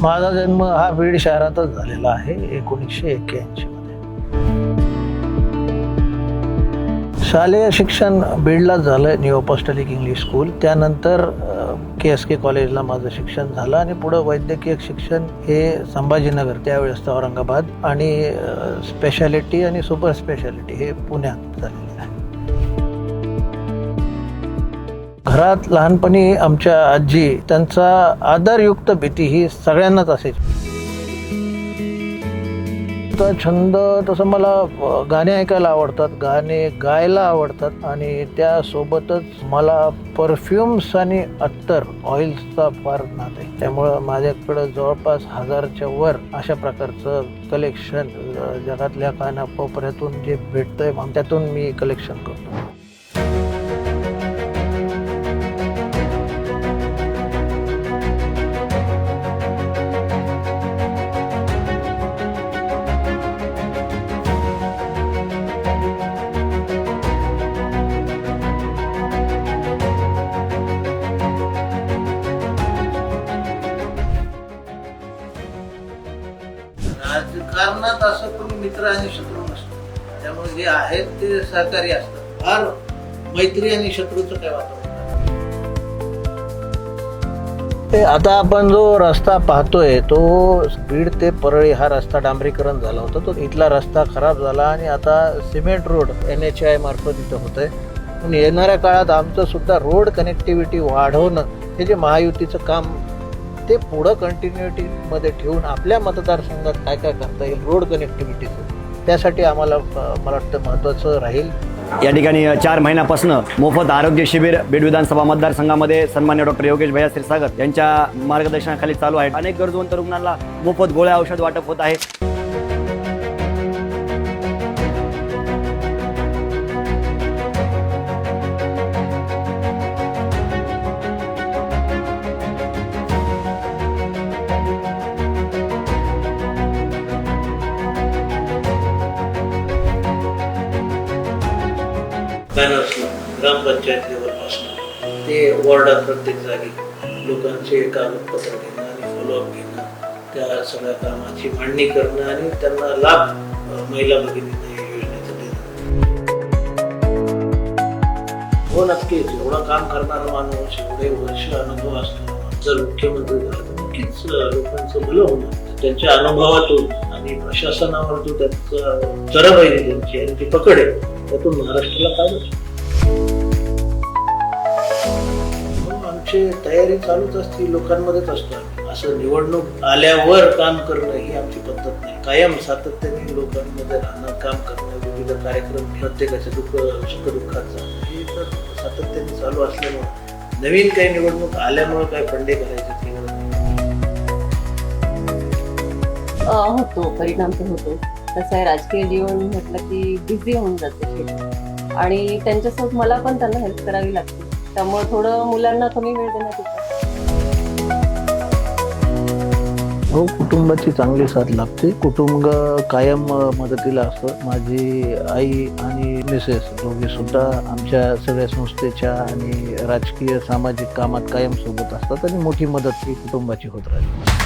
माझा जन्म हा बीड शहरातच झालेला आहे एकोणीसशे एक्क्याऐंशी मध्ये. शालेय शिक्षण बीडलाच झालं न्यू अपोस्टलिक इंग्लिश स्कूल त्यानंतर के एस के कॉलेजला माझं शिक्षण झालं आणि पुढं वैद्यकीय शिक्षण हे संभाजीनगर त्यावेळेस तर औरंगाबाद आणि स्पेशालिटी आणि सुपर स्पेशालिटी हे पुण्यात झालेलं आहे. घरात लहानपणी आमच्या आजी त्यांचा आदरयुक्त भीती ही सगळ्यांनाच असायची. तर छंद तसं मला गाणे ऐकायला आवडतात गाणे गायला आवडतात आणि त्यासोबतच मला परफ्युम्स आणि अत्तर ऑइल्सचा फार नाद आहे. त्यामुळं माझ्याकडं जवळपास हजारच्या वर अशा प्रकारचं कलेक्शन जगातल्या कानाकोपऱ्यातून जे भेटतंय मग त्यातून मी कलेक्शन करतो. राजकारणात असं कोणी मित्र आणि शत्रू नसतो. त्यामुळे जे आहेत ते सहकारी असतात. फार मैत्री आणि शत्रूचं काय वातावरण ते आता आपण जो रस्ता पाहतोय तो बीड ते परळी हा रस्ता डांबरीकरण झाला होता. तो इथला रस्ता खराब झाला आणि आता cement road N H I मार्फत इथं होत आहे पण येणाऱ्या काळात आमचं सुद्धा रोड कनेक्टिव्हिटी वाढवणं हे जे महायुतीचं काम ते पुढं कंटिन्युटीमध्ये ठेवून आपल्या मतदारसंघात काय काय करता येईल रोड कनेक्टिव्हिटीचं त्यासाठी आम्हाला मला वाटतं महत्त्वाचं राहील. या ठिकाणी चार महिन्यापासून मोफत आरोग्य शिबिर बीड विधानसभा मतदारसंघामध्ये सन्मान्य डॉक्टर योगेश भैया क्षीरसागर यांच्या मार्गदर्शनाखाली चालू आहे अनेक गरजवंत रुग्णांना मोफत गोळ्या औषध वाटप होत आहे. पंचायत लेवलपासून ते वॉर्डात प्रत्येक जागी लोकांचे कागदपत्र घेणं आणि फॉलोअप घेणं त्या सगळ्या कामाची मांडणी करणं आणि त्यांना लाभ महिला भगिनींना या योजनेचा देणं. हो नक्कीच. एवढं काम करणारा माणूस एवढे वर्ष अनुभव असतो. जर मुख्यमंत्री झाला तर नक्कीच लोकांचं भलं होणार. त्यांच्या अनुभवातून आणि प्रशासनावर जो त्यांचा चरब आहे त्यांची आणि ती पकड आहे त्यातून महाराष्ट्राला काय आमची तयारी चालूच असते लोकांमध्येच असतो असं निवडणूक आल्यावर काम करणं ही आमची पद्धत नाही. कायम सातत्याने लोकांमध्ये राहणं काम करणं विविध कार्यक्रम प्रत्येकाच्या दुःख सुखदुःखाचा हे तर सातत्याने चालू असल्यामुळे नवीन काही निवडणूक आल्यामुळं काय फंडे करायचे ते होतो परिणाम तर होतो. कसं आहे राजकीय जीवन म्हटलं की बिझी होऊन जाते. आणि त्यांच्यासोबत मला पण त्यांना हेल्प करावी लागते. त्यामुळे थोडं मुलांना कमी वेळ देण्यात येतो. हो कुटुंबाची चांगली साथ लागते. कुटुंब कायम मदतीला असतं. माझी आई आणि मिसेस दोघे सुद्धा आमच्या सगळ्या संस्थेच्या आणि राजकीय सामाजिक कामात कायम सोबत असतात आणि मोठी मदत ही कुटुंबाची होत राहते.